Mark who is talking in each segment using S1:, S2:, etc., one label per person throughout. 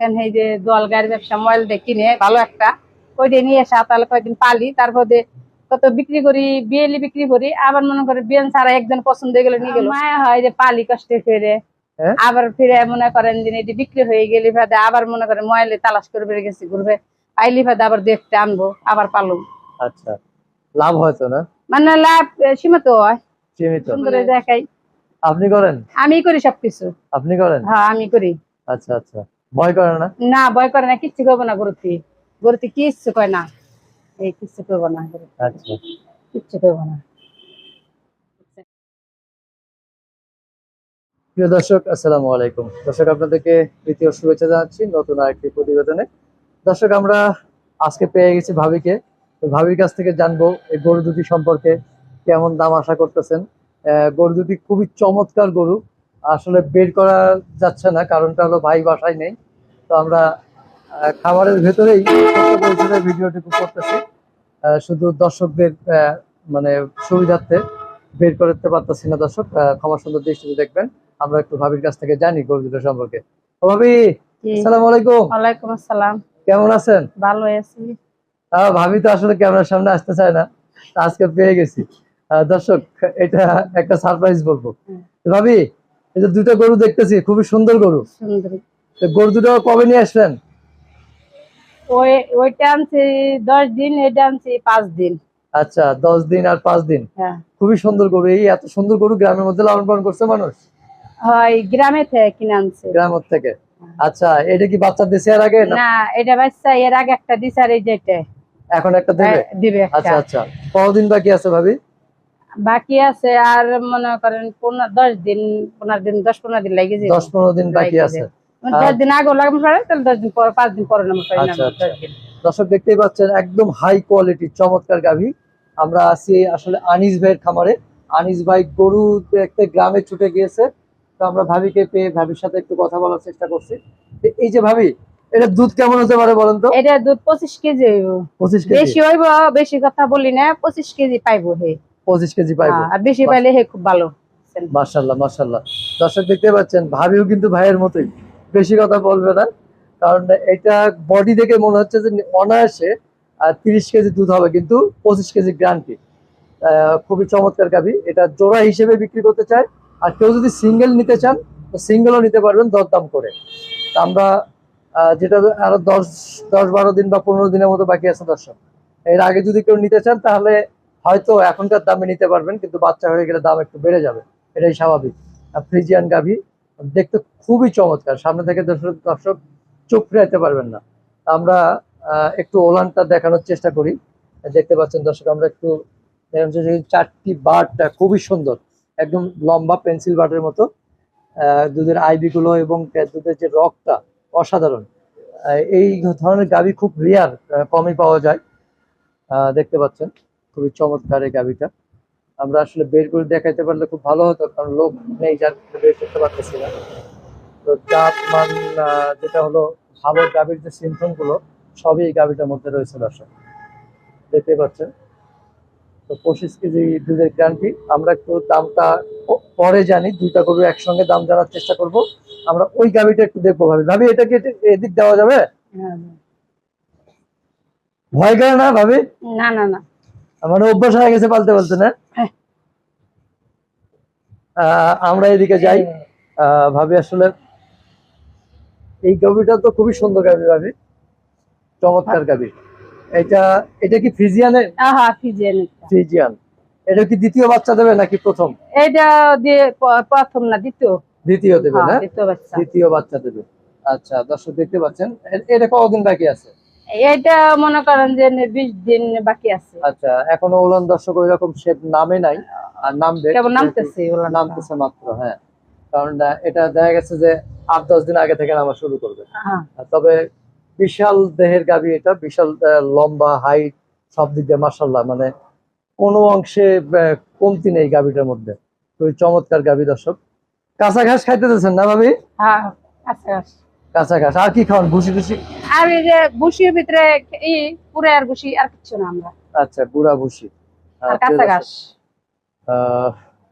S1: কেন এই যে দোয়াল গাড়ির ব্যবসা মোবাইল দিয়ে কিনে ভালো একটা। ওইটা নিয়ে এসে তাহলে কয়েকদিন পালি তারপরে কত বিক্রি করি বিয়েলি বিক্রি করি আবার মনে করে বিয়েন ছাড়া একজন পছন্দ হয়ে গেলে নিয়ে গেল। মায়া হয় যে পালি কষ্টে ফিরে
S2: হ্যাঁ?
S1: আবার ফিরে মনে করেন যে এটি বিক্রি হয়ে গেলে ফাদে আবার মনে করেন মোবাইলে তালাশ করে বেড়ে গেছি ঘুরবে। পাইলি ফাদে আবার দেখতে আনব আবার পালু
S2: আচ্ছা লাভ হয়তো না?
S1: মানে লাভ সীমিত হয়।
S2: সীমিত।
S1: সুন্দর দেখাই।
S2: আপনি করেন?
S1: আমি করি সবকিছু।
S2: আপনি করেন?
S1: হ্যাঁ আমি করি।
S2: আচ্ছা আচ্ছা। ভয় করে না?
S1: না ভয় করে না কিচ্ছু করব না গরুতি। গরুতি কিচ্ছু কয় না। এই কিচ্ছু করব না
S2: আচ্ছা।
S1: কিচ্ছু করব না।
S2: প্রিয় দর্শক আসসালামু আলাইকুম। দর্শক আপনাদেরকে তৃতীয় শুভেচ্ছা জানাচ্ছি নতুন আরেকটি প্রতিবেদনে। দর্শক আমরা আজকে পেয়ে গেছি ভাবিকে। তো ভাবির কাছ থেকে জানব এই গরু দুটি সম্পর্কে কেমন দাম আশা করতেছেন। আহ, গরু দুটি খুবই চমৎকার গরু। আসলে বের করা যাচ্ছে না কারণটা হলো ভাই বাসায় নেই। তো আমরা আহ, খামারের ভেতরেই ভিডিওটুকু করতেছি। শুধু দর্শকদের মানে সুবিধার্থে বের করতে পারতেছি না দর্শক। ক্ষমা সুন্দর দৃষ্টিতে দেখবেন। আমরা একটু ভাবির কাছ থেকে জানি গরু দুটো সম্পর্কে ভাবি? আসসালামু আলাইকুম।
S1: ওয়ালাইকুম আসসালাম।
S2: কেমন আছেন?
S1: ভালো আছি।
S2: ভাবি তো আসলে ক্যামেরার সামনে আসতে চায় না। আজকে পেয়ে গেছি। দর্শক এটা একটা সারপ্রাইজ বলব। ভাবি এই যে দুটো গরু দেখতেছি খুবই সুন্দর গরু।
S1: সুন্দর।
S2: গরু দুটো কবে নিয়ে আসলেন
S1: ওই ওইটা আনছি দশ দিন এটা আনছি পাঁচ দিন।
S2: আচ্ছা দশ দিন আর পাঁচ দিন।
S1: হ্যাঁ।
S2: খুবই সুন্দর গরু এই এত সুন্দর গরু গ্রামের মধ্যে লালন পালন করছে মানুষ?
S1: হয় গ্রামে থেকে কিনে আনছি
S2: গ্রামের থেকে। আচ্ছা এটা কি বাচ্চা দিছে এর আগে না?
S1: এটা বাচ্চা এর আগে একটা দিছে আর এই যেটা
S2: এখন একটা দেবে?
S1: হ্যাঁ, দিবে
S2: আচ্ছা আচ্ছা। কতদিন বাকি আছে ভাবি?
S1: বাকি আছে আর মনে করেন পনেরো দশ দিন পনেরো দিন দশ পনেরো দিন লাগে
S2: দশ পনেরো দিন বাকি আছে।
S1: মানে দশ দিন আগে লাগবে পারে তাহলে দশ দিন পর পাঁচ দিন পরে
S2: আচ্ছা, আচ্ছা। দর্শক দেখতেই পাচ্ছেন একদম হাই কোয়ালিটি চমৎকার গাভী। আমরা আছি আসলে আনিস ভাইয়ের খামারে। আনিস ভাই গরু দেখতে গ্রামে ছুটে গিয়েছে। তো আমরা ভাবিকে পেয়ে ভাবির সাথে একটু কথা বলার চেষ্টা করছি। এই যে ভাবি এটা দুধ কেমন হতে পারে বলেন তো?
S1: এটা দুধ পঁচিশ কেজি হইব।
S2: পঁচিশ কেজি।
S1: বেশি হইব বেশি কথা বলি না পঁচিশ কেজি পাইবো হে।
S2: পঁচিশ কেজি পাইবো।
S1: হ্যাঁ, আর বেশি পাইলে হে খুব ভালো।
S2: মার্শাল্লাহ মার্শাল্লাহ দর্শক দেখতে পাচ্ছেন ভাবিও কিন্তু ভাইয়ের মতোই। বেশি কথা বলবে না কারণ এটা বডি দেখে মনে হচ্ছে যে অনায়াসে তিরিশ কেজি দুধ হবে কিন্তু পঁচিশ কেজি গ্রান্টি খুবই চমৎকার গাভি। এটা জোড়া হিসেবে বিক্রি করতে চায়। আর কেউ যদি সিঙ্গেল নিতে চান তো সিঙ্গেলও নিতে পারবেন দরদাম করে। তা আমরা যেটা আরও দশ দশ বারো দিন বা পনেরো দিনের মতো বাকি আছে দর্শক। এর আগে যদি কেউ নিতে চান তাহলে হয়তো এখনকার দামে নিতে পারবেন, কিন্তু বাচ্চা হয়ে গেলে দাম একটু বেড়ে যাবে। এটাই স্বাভাবিক। ফ্রিজিয়ান গাভি দেখতে খুবই চমৎকার। সামনে থেকে দর্শক দর্শক চোখ ফিরাইতে পারবেন না। আমরা একটু ওলানটা দেখানোর চেষ্টা করি। দেখতে পাচ্ছেন দর্শক, আমরা একটু চারটি বারটা খুবই সুন্দর, একদম লম্বা পেন্সিল বাটের মতো দুধের আইবি গুলো এবং দুধের যে রকটা অসাধারণ। এই ধরনের গাভি খুব রেয়ার কমই পাওয়া যায়। দেখতে পাচ্ছেন। খুবই চমৎকার এই গাভিটা। আমরা আসলে বের করে দেখাইতে পারলে খুব ভালো হতো কারণ লোক নেই যার বের করতে পারতেছি না। তো জাত মান যেটা হলো ভালো গাভীর যে সিমটমগুলো সবই এই গাভীটার মধ্যে রয়েছে দর্শক। দেখতে পাচ্ছেন? তো পঁচিশ কেজি দুধের গ্যারান্টি আমরা একটু দামটা পরে জানি দুইটা গরু একসঙ্গে দাম জানার চেষ্টা করব। আমরা ওই গাভীটা একটু দেখব ভাবি। ভাবি এটা কি এদিক দেওয়া যাবে। ভয় করে না ভাবি?
S1: না না না।
S2: মানে অভ্যাস হয়ে গেছে পালতে পালতে না?
S1: হ্যাঁ।
S2: আমরা এদিকে যাই। আহ, ভাবি আসলে এই গাভীটা তো খুবই সুন্দর গাভী ভাবি। চমৎকার গাভী। এটা এটা কি ফ্রিজিয়ানের
S1: আহা ফিজিয়ান।
S2: ফ্রিজিয়ান এটা কি দ্বিতীয় বাচ্চা দেবে নাকি প্রথম?
S1: এটা দিয়ে প্রথম না দ্বিতীয়?
S2: দ্বিতীয় দেবে না?
S1: হ্যাঁ, দ্বিতীয় বাচ্চা।
S2: দ্বিতীয় বাচ্চা দেবে। আচ্ছা দর্শক দেখতে পাচ্ছেন। এটা কতদিন বাকি আছে?
S1: এটা মনে করেন যে বিশ দিন বাকি আছে।
S2: আচ্ছা এখনও ওলান দর্শক ওই রকম শেপ নামে নাই আর নামবে
S1: কেবল নামতেছে ওগুলা।
S2: নামতেছে মাত্র হ্যাঁ। কারণ এটা দেখা গেছে যে আট দশ দিন আগে থেকে নামা শুরু করবে।
S1: হ্যাঁ।
S2: তবে বিশাল দেহের গাভী এটা বিশাল লম্বা হাইট সব দিক দিয়ে মাসাল্লাহ মানে কোনো অংশে কমতি নেই গাভীটার মধ্যে। খুবই চমৎকার গাভী দর্শক। কাঁচা ঘাস খাইতে দিচ্ছেন না ভাবি?
S1: হ্যাঁ আচ্ছা
S2: কাঁচা ঘাস আর কি খাওয়ান? ভুসি টুসি?
S1: আর এই যে বুসির ভিতরে ই পুরে আর বুসি আর কিছু না আমরা।
S2: আচ্ছা গুড়া ভুসি।
S1: কাঁচা ঘাস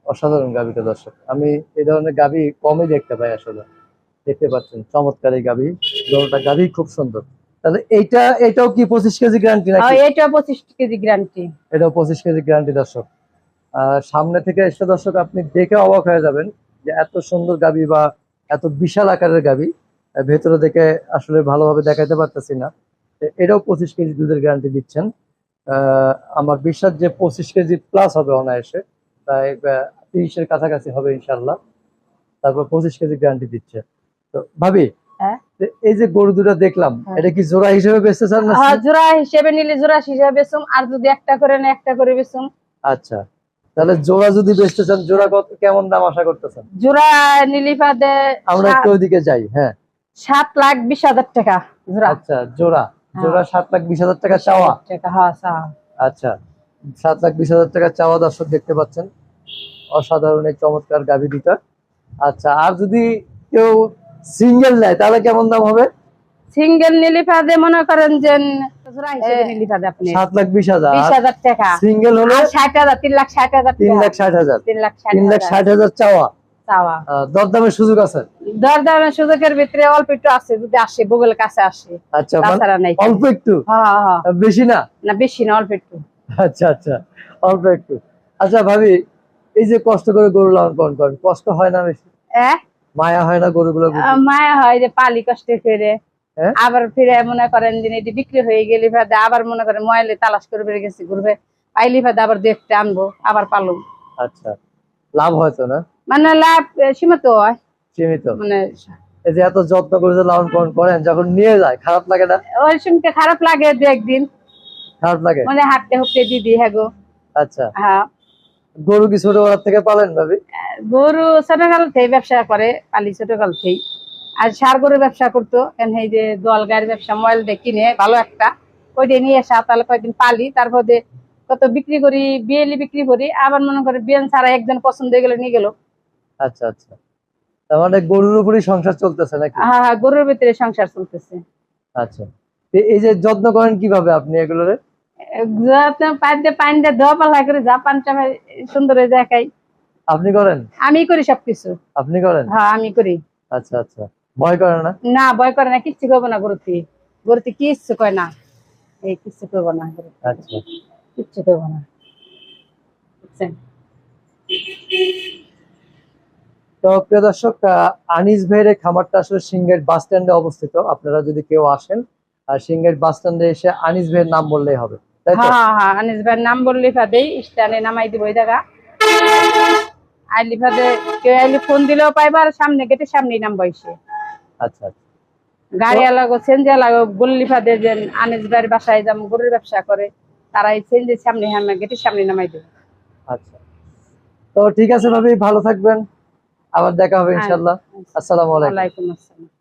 S2: অসাধারণ গাভীটা দর্শক। আমি এই ধরনের গাভী কমই দেখতে পাই আসলে। দেখতে পাচ্ছেন চমৎকার এই গাভী গরুটা গাভী খুব সুন্দর। তাহলে এইটা এটাও কি পঁচিশ কেজি গ্যারান্টি নাকি?
S1: এটা পঁচিশ কেজি গ্যারান্টি
S2: এটাও পঁচিশ কেজি গ্যারান্টি দর্শক। সামনে থেকে এসে দর্শক আপনি দেখে অবাক হয়ে যাবেন যে এত সুন্দর গাবি বা এত বিশাল আকারের গাবি। আহ, ভেতরে দেখে আসলে ভালোভাবে দেখাতে পারতেছি না। এটাও পঁচিশ কেজি দুধের গ্যারান্টি দিচ্ছেন। আমার বিশ্বাস যে পঁচিশ কেজি প্লাস হবে অনায়াসে। প্রায় তিরিশের কাছাকাছি হবে ইনশাল্লাহ তারপর পঁচিশ কেজি গ্যারান্টি দিচ্ছে। তো ভাবি
S1: হ্যাঁ।
S2: এই যে গরু দুটো দেখলাম
S1: হ্যাঁ।
S2: এটা কি জোড়া হিসেবে বেচতে চান না
S1: হ্যাঁ জোড়া হিসেবে নিলে জোড়া হিসেবে বেচুম আর যদি একটা করে না একটা করে বেচুম।
S2: আচ্ছা। তাহলে জোড়া যদি বেচতে চান জোড়া কত কেমন দাম আশা করতেছেন?
S1: জোড়া নিলি পাদে
S2: আমরা একটু ওইদিকে যাই হ্যাঁ।
S1: সাত লাখ বিশ হাজার টাকা জোড়া।
S2: আচ্ছা জোড়া।
S1: হ্যাঁ।
S2: জোড়া সাত লাখ বিশ হাজার টাকা চাওয়া?
S1: টাকা হ্যাঁ
S2: আচ্ছা সাত লাখ বিশ হাজার টাকা চাওয়া দর্শক দেখতে পাচ্ছেন। অসাধারণ এই চমৎকার গাভী দুটা আচ্ছা আর যদি কেউ সিঙ্গেল নেয় তাহলে কেমন দাম হবে?
S1: সিঙ্গেল নিলি মনে করেন যে
S2: সাত লাখ বিশ হাজার।
S1: টাকা।
S2: সিঙ্গেল হলে
S1: ষাট হাজার তিন লাখ ষাট হাজার
S2: তিন লাখ ষাট হাজার।
S1: তিন লাখ ষাট
S2: লাখ
S1: হাজার।
S2: ষাট হাজার চাওয়া।
S1: চাওয়া।
S2: দরদামের সুযোগ আছে?
S1: দরদামের সুযোগের ভিতরে অল্প একটু আছে যদি আসে গুগল কাছে আসে।
S2: আচ্ছা মানে
S1: তাছাড়া নাই
S2: অল্প একটু?
S1: হ্যাঁ হ্যাঁ, হ্যাঁ।
S2: বেশি না?
S1: না বেশি না অল্প একটু।
S2: আচ্ছা আচ্ছা অল্প একটু। আচ্ছা ভাবি এই যে কষ্ট করে গরু লালন করেন কষ্ট হয় না বেশি? মায়া হয় না গরুগুলো
S1: মায়া হয় যে পালি কষ্টে ফিরে? আবার ফিরে মনে করেন যে এটি বিক্রি হয়ে গেলে আবার মনে করেন ময়লে তালাশ করে বেড়ে গেছি ঘুরবে। পাইলি ভাদে আবার দেখতে আনব আবার পালু
S2: আচ্ছা লাভ হয়তো না?
S1: মানে লাভ সীমিত হয়।
S2: সীমিত।
S1: মানে
S2: এই যে এত যত্ন করে যে লালন পালন করেন যখন নিয়ে যায় খারাপ লাগে না?
S1: ওই খারাপ লাগে দু একদিন।
S2: খারাপ লাগে?
S1: মানে হাঁটতে হুটতে দিদি হ্যাঁ গো।
S2: আচ্ছা।
S1: হ্যাঁ।
S2: গরু কি ছোটবেলা থেকে পালেন ভাবি?
S1: গরু ছোটকাল থেকে ব্যবসা করে পালি ছোটকাল থেকেই। আর সার গরু ব্যবসা করতো কেন এই যে দল গাড়ির ব্যবসা মোবাইল দিয়ে কিনে ভালো একটা। ওইটা নিয়ে এসে তাহলে কয়েকদিন পালি তারপরে কত বিক্রি করি বিয়েলি বিক্রি করি আবার মনে করে বিয়ান ছাড়া একজন পছন্দ হয়ে গেলে নিয়ে গেল।
S2: আচ্ছা আচ্ছা। তার মানে গরুর উপরই সংসার চলতেছে নাকি?
S1: হ্যাঁ হ্যাঁ গরুর ভিতরে সংসার চলতেছে।
S2: আচ্ছা। এই যে যত্ন করেন কীভাবে আপনি এগুলোরে?
S1: পানি দিয়ে ধোয়া পালা করে যা পানটা সুন্দর হয়ে যায় খাই
S2: আপনি করেন?
S1: আমি করি সবকিছু।
S2: আপনি করেন?
S1: হ্যাঁ আমি করি।
S2: আচ্ছা আচ্ছা। ভয় করে না?
S1: না ভয় করে না কিচ্ছু করব না গরুতে। গরুতে কিচ্ছু কয় না। এই কিচ্ছু করব না
S2: আচ্ছা।
S1: কিচ্ছু করব না। বুঝছেন?
S2: তো প্রিয় দর্শক আনিস ভাইয়ের খামারটা আসলে সিঙ্গেট বাস স্ট্যান্ডে অবস্থিত। আপনারা যদি কেউ আসেন আর সিঙ্গেট বাস স্ট্যান্ডে এসে আনিস ভাইয়ের নাম বললেই হবে।
S1: হ্যাঁ হ্যাঁ আনিস ভাইয়ের নাম বললি ফাদেই স্ট্যান্ডে নামাই দিব ওই জায়গা। আইলি ফাদে কেউ আইলি ফোন দিলেও পাইবা আর সামনে সামনেই
S2: আচ্ছা আচ্ছা।
S1: ফাদে যে আনিস ভাইয়ের বাসায় যাম গরুর ব্যবসা করে। তারা এই চেঞ্জের সামনে হ্যাঁ গেটের সামনে নামাই দেবে।
S2: আচ্ছা। তো ঠিক আছে ভাবি ভালো থাকবেন। আবার দেখা হবে ইনশাল্লাহ আসসালামু আলাইকুম।
S1: ওয়ালাইকুম আসসালাম।